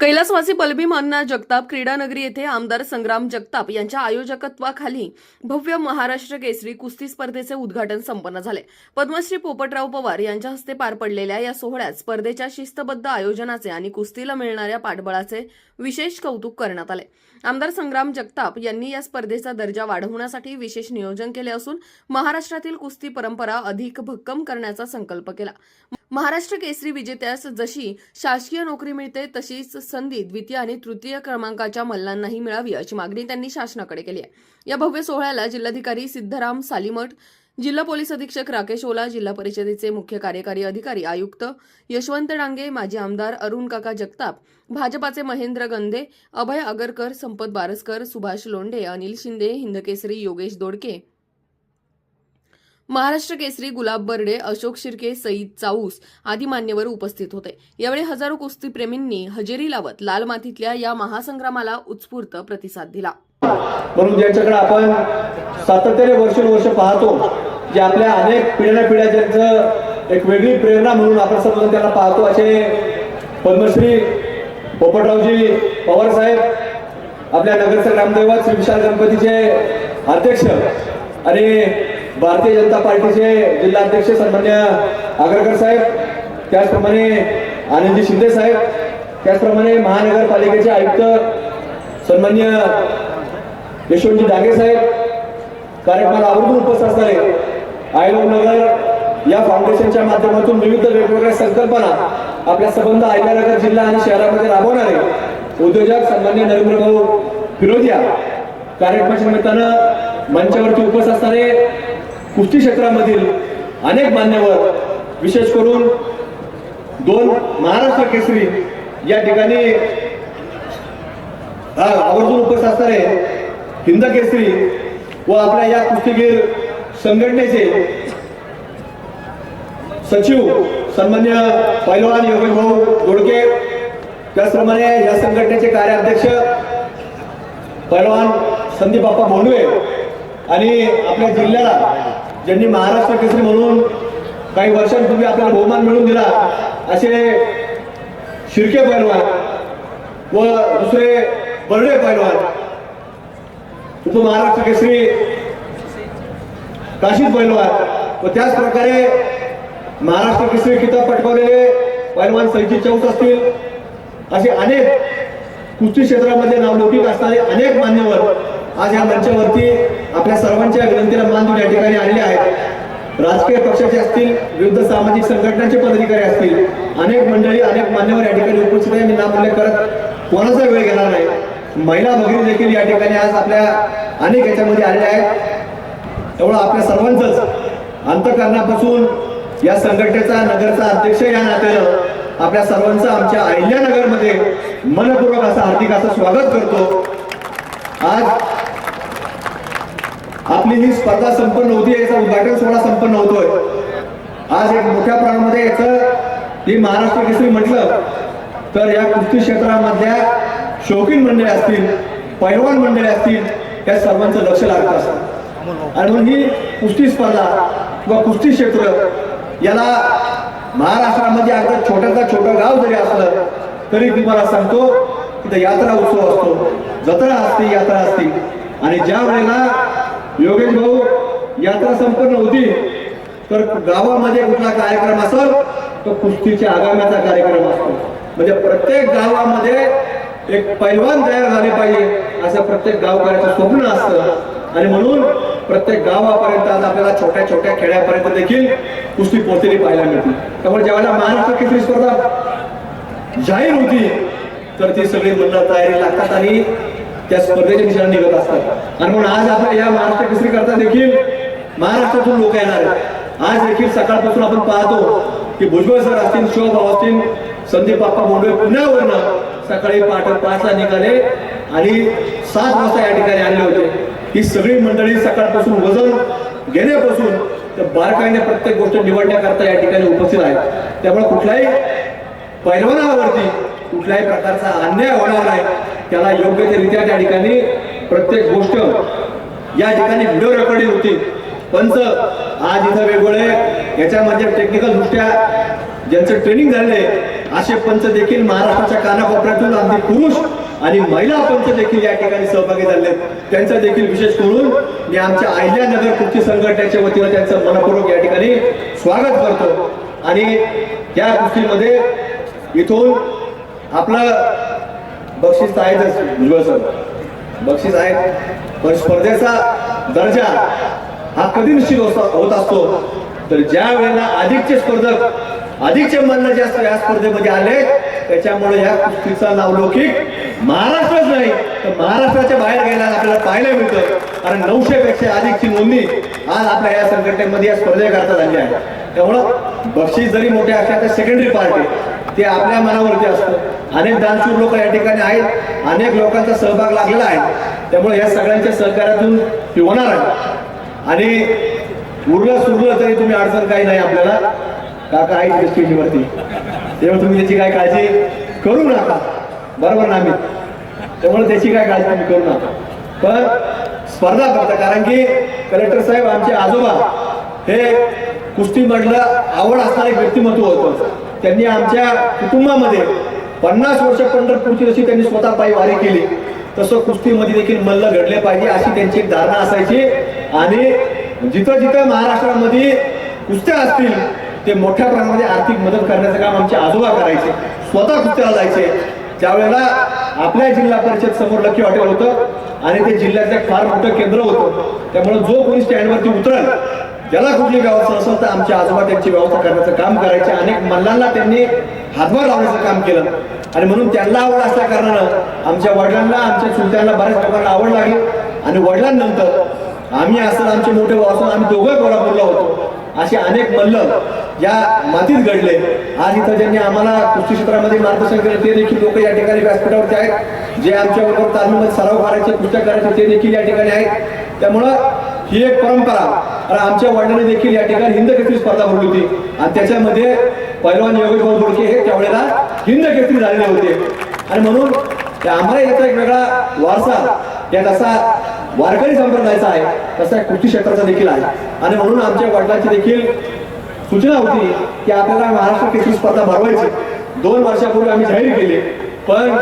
कैलासवासी पलबीम अण्णा जगताप क्रीडानगरी येथे आमदार संग्राम जगताप यांच्या आयोजकत्वाखाली भव्य महाराष्ट्र केसरी कुस्ती स्पर्धेचे उद्घाटन संपन्न झाले. पद्मश्री पोपटराव पवार यांच्या हस्ते पार पडलेल्या या सोहळ्यात स्पर्धेच्या शिस्तबद्ध आयोजनाचे आणि कुस्तीला मिळणाऱ्या पाठबळाचे विशेष कौतुक करण्यात आले. आमदार संग्राम जगताप यांनी या स्पर्धेचा दर्जा वाढवण्यासाठी विशेष नियोजन केले असून महाराष्ट्रातील कुस्ती परंपरा अधिक भक्कम करण्याचा संकल्प केला. महाराष्ट्र केसरी विजेत्यास जशी शासकीय नोकरी मिळते तशीच संधी द्वितीय आणि तृतीय क्रमांकाच्या मल्लांनाही मिळावी अशी मागणी त्यांनी शासनाकडे केली आहे. या भव्य सोहळ्याला जिल्हाधिकारी सिद्धराम सालीमठ जिल्हा पोलीस अधीक्षक राकेश ओला जिल्हा परिषदेचे मुख्य कार्यकारी अधिकारी आयुक्त यशवंत डांगे माजी आमदार अरुण काका जगताप भाजपाचे महेंद्र गंधे अभय आगरकर संपत बारसकर सुभाष लोंढे अनिल शिंदे हिंदकेसरी योगेश दोडके महाराष्ट्र केसरी गुलाब बर्डे अशोक शिर्के सईद चाऊस आदी मान्यवर उपस्थित होते. यावेळी हजारो कुस्तीप्रेमींनी हजेरी लावत लाल मातीतल्या या महासंग्रामाला उत्स्फूर्त प्रतिसाद दिला. म्हणून ज्यांच्याकडे आपण सातत्याने वर्षानुवर्ष पाहतो जे आपल्या अनेक पिढ्या पिढ्या ज्यांचं एक वेगळी प्रेरणा म्हणून आपण सर्वजण त्यांना पाहतो असे पद्मश्री पोपटरावजी पवार साहेब आपल्या नगरचे ग्रामदैवत श्री विशाल गणपतीचे अध्यक्ष आणि भारतीय जनता पार्टीचे जिल्हा अध्यक्ष सन्मान्य आगरकर साहेब त्याचप्रमाणे आनंदजी शिंदे साहेब त्याचप्रमाणे महानगरपालिकेचे आयुक्त सन्मान्य यशवंतजी डांगे साहेब कार्यक्रमाला आवर्जून उपस्थित असणारे आयलोक नगर या फाउंडेशनच्या माध्यमातून विविध वेगवेगळ्या संकल्पना आपल्या संबंध आयलानगर जिल्हा आणि शहरामध्ये राबवणारे उद्योजक सन्मान्य नरेंद्र भाऊ फिरोदिया कार्यक्रमाच्या निमित्तानं मंचावरती उपस्थित असणारे कुस्ती क्षेत्रामधील अनेक मान्यवर विशेष करून दोन महाराष्ट्र केसरी या ठिकाणी हा, आवर्जून उपस्थित असणारे हिंद केसरी व आपल्या या कुस्तीगीर संघटनेचे सचिव सन्मान्य पैलवान योगेश भाऊ गोडके त्याचप्रमाणे या संघटनेचे कार्याध्यक्ष पैलवान संदीप बाप्पा भोंडवे आणि आपल्या जिल्ह्याला ज्यांनी महाराष्ट्र केसरी म्हणून काही वर्षांपूर्वी आपल्याला बहुमान मिळवून दिला असे शिर्के पैलवान व दुसरे बर्डे पैलवान उपमहाराष्ट्र केसरी काशीद पैलवान व त्याच प्रकारे महाराष्ट्र केसरी किताब पटकावलेले पैलवान संचित चौथ असतील. असे अनेक कुस्ती क्षेत्रामध्ये नावलौकिक असणारे अनेक मान्यवर आज या मंचावरती आपल्या सर्वांच्या विनंतीला मान देऊन या ठिकाणी आणले आहेत. राजकीय पक्षाचे असतील विविध सामाजिक संघटनांचे पदाधिकारी असतील अनेक मंडळी अनेक मान्यवर या ठिकाणी उपस्थित आहे मी नाम उल्लेख करत कोणाचा वेळ घेणार नाही. महिला भगिनी देखील या ठिकाणी आज आपल्या अनेक याच्यामध्ये आलेल्या आहेत. तेवढं आपल्या सर्वांचंच अंतकरणापासून या संघटनेचा नगरचा अध्यक्ष या नात्यानं आपल्या सर्वांचं आमच्या अहिल्यानगरमध्ये मनपूर्वक असं हार्दिक असं स्वागत करतो. आज आपली ही स्पर्धा संपन्न होती याचा उद्घाटन सोहळा संपन्न होतोय. आज एक मोठ्या प्रमाणामध्ये याचं ही महाराष्ट्र केसरी म्हटलं तर या कुस्ती क्षेत्रामधल्या शौकीन मंडळी असतील पैलवान मंडळी असतील या सर्वांचं लक्ष लागत असतं. आणि म्हणून ही कुस्ती स्पर्धा किंवा कुस्ती क्षेत्र याला महाराष्ट्रामध्ये अगदी छोट्याचा छोटं गाव जरी असलं तरी तुम्हाला सांगतो तिथं यात्रा उत्सव असतो. जत्रा असते यात्रा असते. आणि ज्या वेळेला योगेश भाऊ यात्रा संपन्न होती. तर गावामध्ये कुठला कार्यक्रम असेल तो कुस्तीच्या आगाम्याचा कार्यक्रम असतो. म्हणजे प्रत्येक गावामध्ये एक पैलवान तयार झाले पाहिजे असं प्रत्येक गावकऱ्याचं स्वप्न असतं. आणि म्हणून प्रत्येक गावापर्यंत आज आपल्याला छोट्या छोट्या खेड्यापर्यंत देखील कुस्ती पोहोचलेली पाहायला मिळते. त्यामुळे ज्यावेळेला महाराष्ट्र केसरी स्पर्धा जाहीर होती तर ती सगळी मंडळ तयारी लागतात आणि त्या स्पर्धेच्या दिशेने निघत असतात. आणि म्हणून आज आपल्या या महाराष्ट्र केसरी करता देखील महाराष्ट्रातून लोक येणार आहेत. आज देखील सकाळपासून आपण पाहतो की भुजबळ सर असतील शिवभाऊ असतील संदीप बाप्पा मुंडे पुण्यावरनं सकाळी पहाटे पाचला निघाले आणि सात वाजता या ठिकाणी आणले होते. ही सगळी मंडळी सकाळपासून वजन घेण्यापासून तर बारकाईने प्रत्येक गोष्ट निवडण्याकरता या ठिकाणी उपस्थित आहेत. त्यामुळे कुठल्याही पैलवानावरती कुठल्याही प्रकारचा अन्याय होणार नाही. त्याला योग्य ते रित्या त्या ठिकाणी प्रत्येक गोष्ट या ठिकाणी व्हिडिओ रेकॉर्डिंग होती. पंच आज इथं वेगवेगळे याच्यामध्ये टेक्निकल दृष्ट्या ज्यांचं ट्रेनिंग झाले असे पंच देखील महाराष्ट्राच्या कानाकोपऱ्यातून अगदी पुरुष आणि महिला पंच देखील या ठिकाणी सहभागी झाले त्यांचं देखील विशेष करून मी आमच्या अहिल्यानगर कृती संघटनेच्या वतीनं त्यांचं मनपूर्वक या ठिकाणी स्वागत करतो. आणि या गोष्टीमध्ये इथून आपलं बक्षीस तर आहेतच उज्ज्वल सर बक्षीस आहेत पण स्पर्धेचा दर्जा हा कधी निश्चित होत होत असतो? तर ज्या वेळेला अधिकचे स्पर्धक अधिकचे मल्ल जे असतात या स्पर्धेमध्ये आले त्याच्यामुळे ह्या कुस्तीचा नावलौकिक महाराष्ट्रच नाही तर महाराष्ट्राच्या बाहेर गेला आपल्याला पाहायला मिळतं. कारण नऊशे पेक्षा अधिकची नोंदणी आज आपल्या या संघटनेमध्ये या स्पर्धेकरता झाली आहे. त्यामुळं बक्षीस जरी मोठे असल्या तर सेकंडरी पार्टी ते आपल्या मनावरती असतं. अनेक दानशूर लोक या ठिकाणी आहेत. अनेक लोकांचा सहभाग लागलेला आहे. त्यामुळे या सगळ्यांच्या सहकार्यातून ते होणार आहे. आणि उरलं सुरलं तरी तुम्ही अडचण काही नाही आपल्याला. काका आहे स्टेजवरती? तेव्हा तुम्ही त्याची काय काळजी करू नका. बरोबर ना आम्ही? त्यामुळे त्याची काय काळजी तुम्ही करू नका. पण स्पर्धा करता कारण की कलेक्टर साहेब आमचे आजोबा हे कुस्तीमधलं आवड असणारे व्यक्तिमत्व होतं. त्यांनी आमच्या कुटुंबामध्ये पन्नास वर्ष पंढरपूरची जशी त्यांनी स्वतः पायी वारी केली तसं कुस्तीमध्ये देखील मल्ल घडले पाहिजे अशी त्यांची एक धारणा असायची. आणि जिथं जिथं महाराष्ट्रामध्ये कुस्त्या असतील ते मोठ्या प्रमाणामध्ये आर्थिक मदत करण्याचं काम आमचे आजोबा करायचे. स्वतः कुस्त्याला जायचे. त्यावेळेला आपल्या जिल्हा परिषद समोर लकी हॉटेल होतं आणि ते जिल्ह्यातलं फार मोठं केंद्र होतं त्यामुळे जो कोणी स्टँडवरती उतरल ज्याला कुठली व्यवस्था असेल तर आमच्या आजोबा त्यांची व्यवस्था करण्याचं काम करायचे. अनेक मल्लांना त्यांनी हातभार लावण्याचं काम केलं. आणि म्हणून त्यांना आवड असल्या कारणानं आमच्या वडिलांना आमच्या चुलत्यांना बऱ्याच लोकांना आवड लागली. आणि वडिलांनंतर आम्ही असं आमचे मोठे भाऊ असून आम्ही दोघं कोल्हापूरला होतो. असे अनेक मल्ल या मातीत घडले. आज इथं ज्यांनी आम्हाला कुस्ती क्षेत्रामध्ये मार्गदर्शन केलं ते देखील लोक या ठिकाणी व्यासपीठावरती आहेत. जे आमच्याबरोबर तालमीमध्ये सराव करायचे पुस्तक करायचे ते देखील या ठिकाणी आहेत. त्यामुळं ही एक परंपरा आणि आमच्या वडिलांनी देखील या ठिकाणी हिंद केसरी स्पर्धा भरली होती. आणि त्याच्यामध्ये पैलवान योगेश भाऊ बोडके हे त्यावेळेला हिंद केसरी झालेले होते. आणि म्हणून आम्हाला याचा एक वेगळा वारसा या तसा वारकरी संप्रदायाचा आहे तसा एक क्षेत्राचा देखील आहे. आणि म्हणून आमच्या वडिलांची देखील सूचना होती की आपल्याला महाराष्ट्र केसरी स्पर्धा भरवायची. दोन वर्षापूर्वी आम्ही जाहीर केली. पण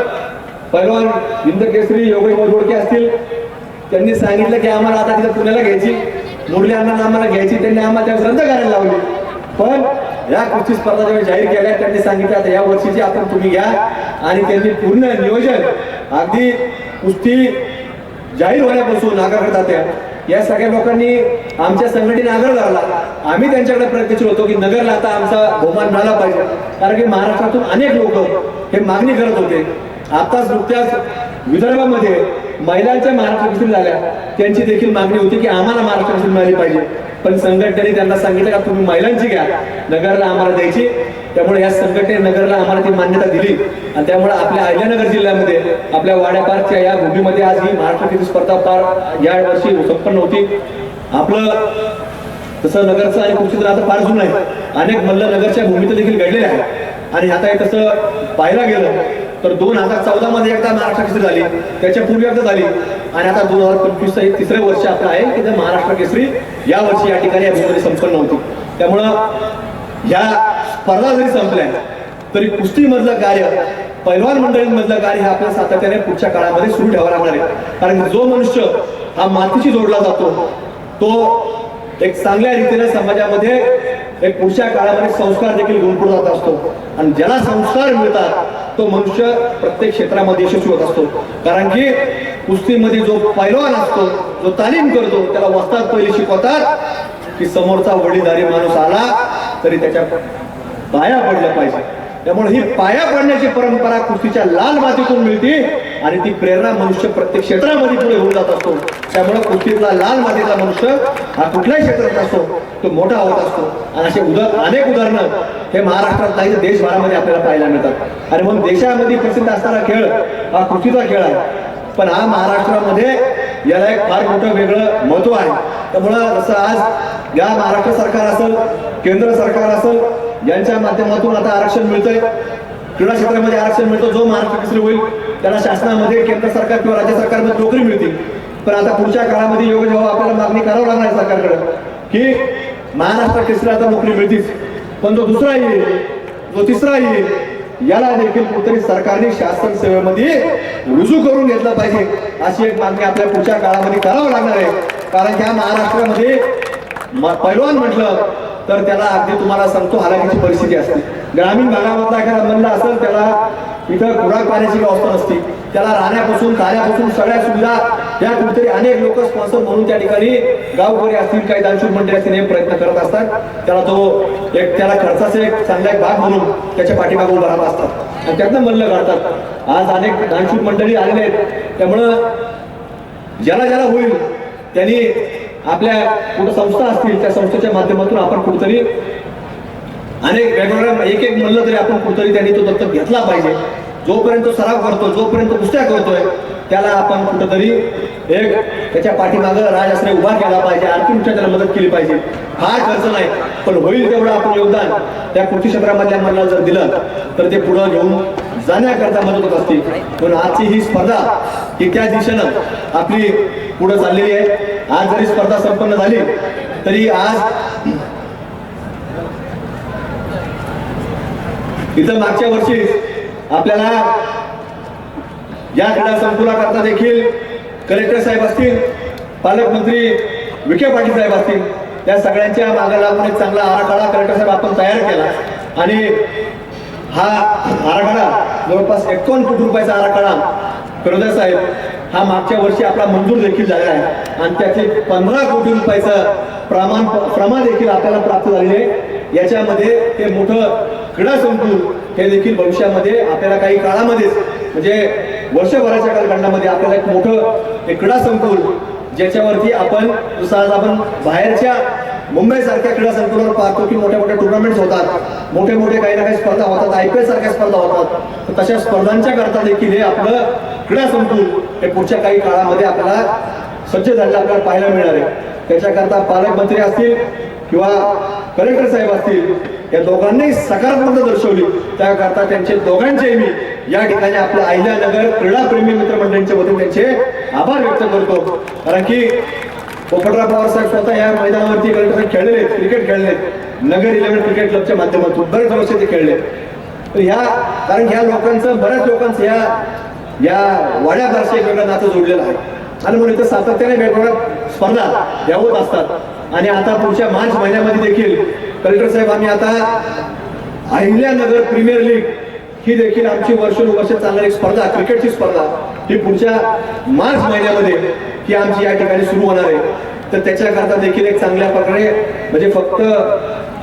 पैलवान हिंद केसरी योगेश भाऊ असतील त्यांनी सांगितलं की आम्हाला आता तिथं पुण्याला घ्यायची. मुरली अण्णांना आम्हाला घ्यायची त्यांनी आम्हाला त्या रद्द लावले लावली. पण या कृषी स्पर्धा जेव्हा जाहीर केल्या त्यांनी सांगितलं आता या वर्षीची आपण तुम्ही घ्या आणि त्यांनी पूर्ण नियोजन अगदी कुस्ती जाहीर होण्यापासून नाकार करतात या सगळ्या लोकांनी आमच्या संघटनेने आग्रह धरला. आम्ही त्यांच्याकडे प्रयत्नशील होतो की नगरला आता आमचा बहुमान मिळाला पाहिजे. कारण की महाराष्ट्रातून अनेक लोक हे मागणी करत होते. आताच नुकत्याच विदर्भामध्ये महिलांच्या महाराष्ट्र झाल्या. त्यांची देखील मागणी होती की आम्हाला महाराष्ट्र मिळाली पाहिजे. पण संघटनेने त्यांना सांगितलं का तुम्ही महिलांची घ्या. नगरला आम्हाला द्यायची. त्यामुळे या संघटने नगरला आम्हाला ती मान्यता दिली. आणि त्यामुळे आपल्या अहिल्यानगर जिल्ह्यामध्ये आपल्या वाड्यापारच्या या भूमीमध्ये आज ही महाराष्ट्र स्पर्धा पार या वर्षी संपन्न होती. आपलं तसं नगरचं आणि कुस्तीचं आता फार जुनं आहे. अनेक मल्ल नगरच्या भूमीत देखील घडलेले आहेत आणि आता हे तसं पाहायला गेलं तर दोन हजार चौदा मध्ये एकदा महाराष्ट्र केसरी झाली. त्याच्या पूर्वी एकदा झाली. आणि आता दोन हजार पंचवीस हे तिसरे वर्ष आपलं आहे की ते महाराष्ट्र केसरी या वर्षी या ठिकाणी या संपन्न होती. त्यामुळं ह्या स्पर्धा जरी संपल्या तरी कुस्तीमधलं कार्य पैलवान मंडळींमधलं कार्य हे आपल्याला सातत्याने पुढच्या काळामध्ये सुरू ठेवावं लागणार आहे. कारण जो मनुष्य हा मातीशी जोडला जातो तो एक चांगल्या रीतीने समाजामध्ये एक पुढच्या काळामध्ये संस्कार देखील गुंफून जात असतो. आणि ज्याला संस्कार मिळतात तो मनुष्य प्रत्येक क्षेत्रामध्ये यशस्वी होत असतो. कारण की कुस्तीमध्ये जो पैलवान असतो जो तालीम करतो त्याला वस्तात पहिले शिकवतात की समोरचा वडीलधारी माणूस आला तरी त्याच्या पाया पडल्या पाहिजे. त्यामुळे ही पाया पडण्याची परंपरा कुस्तीच्या लाल मातीतून मिळते. आणि ती प्रेरणा मनुष्य प्रत्येक क्षेत्रामध्ये पुढे होऊन जात असतो. त्यामुळे कुस्तीतला लाल मातीतला मनुष्य हा कुठल्याही क्षेत्रात असतो तो मोठा होत असतो. आणि असे उदाहरण अनेक उदाहरणं हे महाराष्ट्रात नाही तर देशभरामध्ये आपल्याला पाहायला मिळतात. आणि म्हणून देशामध्ये प्रसिद्ध असणारा खेळ हा पृथ्वीचा खेळ आहे. पण हा महाराष्ट्रामध्ये याला एक फार मोठं वेगळं महत्त्व आहे. त्यामुळं जसं आज या महाराष्ट्र सरकार असेल केंद्र सरकार असेल यांच्या माध्यमातून आता आरक्षण मिळतंय. क्रीडा क्षेत्रामध्ये आरक्षण मिळतं जो महाराष्ट्र तिसरी होईल. त्याला शासनामध्ये केंद्र सरकार किंवा राज्य सरकारमध्ये नोकरी मिळतील पण आता पुढच्या काळामध्ये योग्य जेव्हा आपल्याला मागणी करावं लागणार आहे सरकारकडे की महाराष्ट्र केसरी आता नोकरी मिळतीच. पण जो दुसरा येईल जो तिसरा येईल याला देखील कुठेतरी सरकारने शासन सेवेमध्ये रुजू करून घेतला पाहिजे अशी एक मागणी आपल्या पुढच्या काळामध्ये करावं लागणार आहे. कारण की ह्या महाराष्ट्रामध्ये पैलवान म्हटलं तर त्याला अगदी तुम्हाला सांगतो हालाकीची परिस्थिती असते. ग्रामीण भागामधला एखादा म्हणलं असेल त्याला इथं खुराक पाण्याची व्यवस्था नसते. त्याला राहण्यापासून खाण्यापासून सगळ्या सुविधा या कुठेतरी अनेक लोक स्पॉन्सर म्हणून त्या ठिकाणी गावकरी असतील काही दानशूर मंडळी असतील हे प्रयत्न करत असतात. त्याला तो एक त्याला खर्चाचा एक चांगला एक भाग म्हणून त्याच्या पाठीमाग उभा राहत असतात. आणि त्यातनं म्हणलं काढतात. आज अनेक दानशूर मंडळी आलेले आहेत. त्यामुळं ज्याला ज्याला होईल त्यांनी आपल्या कुठं संस्था असतील त्या संस्थेच्या माध्यमातून आपण कुठेतरी अनेक वेगवेगळ्या एक एक म्हणलं तरी आपण कुठतरी त्यांनी तो दत्तक घेतला पाहिजे. जोपर्यंत सराव करतो जोपर्यंत कुस्त्या करतोय त्याला आपण कुठंतरी एक त्याच्या पाठीमागं राज उभा केला पाहिजे आर्थिकदृष्ट्या त्याला मदत केली पाहिजे. फार खर्च नाही पण होईल तेवढं आपण योगदान त्या कृषी क्षेत्रामधल्या मनाला जर दिलं तर ते पुढं घेऊन जाण्याकरता मदत होत असते पण आजची ही स्पर्धा ही त्या दिशेनं आपली पुढं चाललेली आहे. आज जरी स्पर्धा संपन्न झाली तरी आज इथं मागच्या वर्षी आपल्याला या क्रीडा संकुलाकरता देखील कलेक्टर साहेब असतील पालकमंत्री विखे पाटील साहेब असतील या सगळ्यांच्या मागाला आपण एक चांगला आराखडा कलेक्टर साहेब आपण तयार केला. आणि हा आराखडा जवळपास एकोण कोटी रुपयाचा आराखडा करोदर साहेब हा मागच्या वर्षी आपला मंजूर देखील झालेला आहे. आणि त्याचे पंधरा कोटी रुपयाचं प्रमाण प्रमाण देखील आपल्याला प्राप्त झालेले आहे. याच्यामध्ये ते मोठं क्रीडा संकुल हे देखील भविष्यामध्ये आपल्याला काही काळामध्येच म्हणजे वर्षभराच्या कालखंडामध्ये आपल्याला एक मोठं एक क्रीडा संकुल ज्याच्यावरती आपण जसं आज आपण बाहेरच्या मुंबई सारख्या क्रीडा संकुलावर पाहतो की मोठ्या मोठ्या टुर्नामेंट्स होतात. मोठे मोठे काही ना काही स्पर्धा होतात. आय पी एल सारख्या स्पर्धा होतात. तर तशा स्पर्धांच्या करता देखील हे आपलं क्रीडा संकुल हे पुढच्या काही काळामध्ये आपल्याला सज्ज झालेलं आपल्याला पाहायला मिळणार आहे. त्याच्याकरता पालकमंत्री असतील किंवा कलेक्टर साहेब असतील या दोघांनी सकारात्मकता दर्शवली. त्याकरता त्यांचे दोघांचे मी या ठिकाणी आपल्या अहिल्यानगर क्रीडा प्रेमी मित्रमंडळींच्या वतीने त्यांचे आभार व्यक्त करतो. कारण की पोपटराव पवार साहेब स्वतः या मैदानावरती कलेक्टर खेळले खेळलेले आहेत, क्रिकेट खेळले आहेत. नगर इलेव्हन क्रिकेट क्लबच्या माध्यमातून बरेच वर्ष ते खेळले तर ह्या कारण ह्या लोकांचं बऱ्याच लोकांचं या या वाड्या भाषा वेगळं नातं जोडलेलं आहे. आणि म्हणून इथं सातत्याने वेगवेगळ्या स्पर्धा या होत असतात. आणि आता पुढच्या मार्च महिन्यामध्ये देखील कलेक्टर साहेब आम्ही आता अहिल्यानगर प्रीमियर लीग ही देखील आमची वर्षानुवर्ष चालणारी स्पर्धा क्रिकेटची स्पर्धा ही पुढच्या मार्च महिन्यामध्ये ही आमची या ठिकाणी सुरू होणार आहे. तर त्याच्याकरता देखील एक चांगल्या प्रकारे म्हणजे फक्त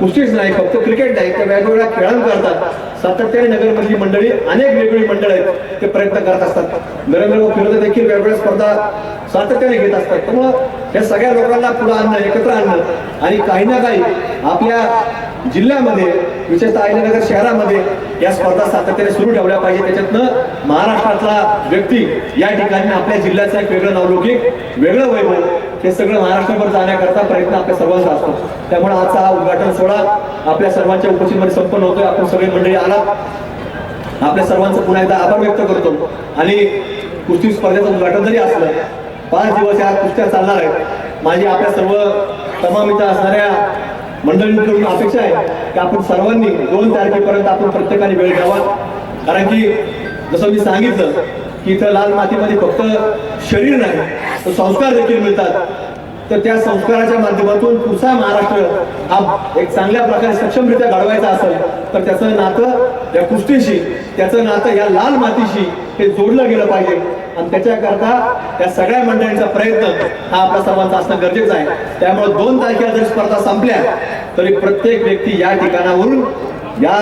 कुस्तीच नाही फक्त क्रिकेट नाही. तर वेगवेगळ्या खेळांकरता सातत्याने नगरमधली मंडळी अनेक वेगवेगळी मंडळ आहेत ते प्रयत्न करत असतात. नरेंद्र व फिरोध देखील वेगवेगळ्या स्पर्धा सातत्याने घेत असतात. त्यामुळं या सगळ्या लोकांना पुढे आणणं एकत्र आणणं आणि काही ना काही आपल्या जिल्ह्यामध्ये विशेषतः अहिल्यानगर शहरामध्ये या स्पर्धा सातत्याने सुरू ठेवल्या पाहिजे त्याच्यातनं महाराष्ट्रातला व्यक्ती या ठिकाणी आपल्या जिल्ह्याचं एक वेगळं नावलौकिक वेगळं वैभव हे सगळं महाराष्ट्रभर जाण्याकरता प्रयत्न आपल्या सर्वांचा असतो. त्यामुळे आजचा हा उद्घाटन सोहळा आपल्या सर्वांच्या उपस्थितीमध्ये संपन्न होतोय. आपण सगळे मंडळी आला आपल्या सर्वांचं पुन्हा एकदा आभार व्यक्त करतो. आणि कुस्ती स्पर्धेचं उद्घाटन जरी असलं पाच दिवस या कुस्त्या चालणार आहेत. माझी आपल्या सर्व तमाम इथं असणाऱ्या मंडळींकडून अपेक्षा आहे की आपण सर्वांनी दोन तारखेपर्यंत आपण प्रत्येकाने वेळ घ्यावा. कारण की जसं मी सांगितलं की इथं लाल मातीमध्ये फक्त शरीर नाही तर संस्कार देखील मिळतात. तर त्या संस्काराच्या माध्यमातून पुढचा महाराष्ट्र हा एक चांगल्या प्रकारे सक्षमरित्या घडवायचा असेल तर त्याचं नातं या कुस्तीशी त्याचं नातं या लाल मातीशी हे जोडलं गेलं पाहिजे. आणि त्याच्याकरता या सगळ्या मंडळींचा प्रयत्न हा आपला सर्वांचा असणं गरजेचं आहे. त्यामुळे दोन तारखेला जरी स्पर्धा संपल्या तरी प्रत्येक व्यक्ती या ठिकाणावरून या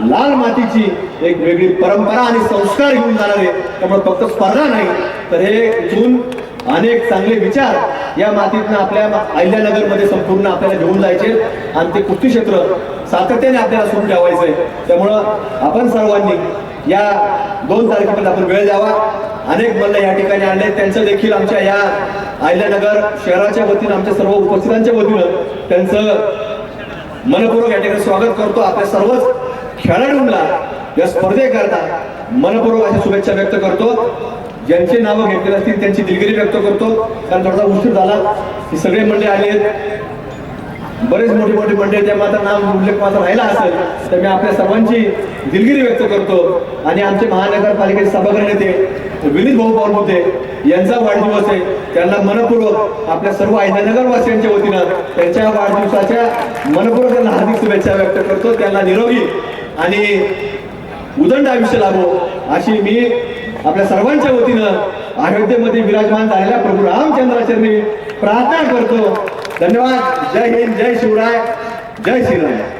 लाल मातीची एक वेगळी परंपरा आणि संस्कार घेऊन जाणारे त्यामुळे फक्त स्पर्धा नाही तर हे इथून अनेक चांगले विचार या मातीतनं आपल्या अहिल्यानगरमध्ये संपूर्ण आपल्याला घेऊन जायचे. आणि ते कुस्ती क्षेत्र सातत्याने आपल्याला सुरू ठेवायचंय. त्यामुळं आपण सर्वांनी या दोन तारखेपर्यंत आपण वेळ द्यावा. अनेक मल्ल या ठिकाणी आणले त्यांचं देखील आमच्या या अहिल्यानगर शहराच्या वतीनं आमच्या सर्व उपस्थितांच्या वतीनं त्यांचं मनपूर्वक या ठिकाणी स्वागत करतो. आपल्या सर्वच खेळाडूंना या स्पर्धेकरता मनपूर्वक अशा शुभेच्छा व्यक्त करतो. ज्यांचे नावं घेतलेले असतील त्यांची दिलगिरी व्यक्त करतो. कारण थोडासा उशीर झाला. की सगळे मंडळी आले आहेत. बरेच मोठे मोठे मंडळी त्या मात्र नाव उल्लेख माझा राहिला असेल तर मी आपल्या सर्वांची दिलगिरी व्यक्त करतो. आणि आमचे महानगरपालिकेचे सभागृह नेते विनीत भाऊ पाऊल होते यांचा वाढदिवस आहे. त्यांना मनपूर्वक आपल्या सर्व नगरवासियांच्या वतीनं त्यांच्या वाढदिवसाच्या मनपूर्वक त्यांना हार्दिक शुभेच्छा व्यक्त करतो. त्यांना निरोगी आणि उदंड आयुष्य लाभो अशी मी आपल्या सर्वांच्या वतीनं अयोध्येमध्ये विराजमान झालेल्या प्रभू रामचंद्राचरणी प्रार्थना करतो. धन्यवाद. जय हिंद जय शिवराय. जय श्रीराम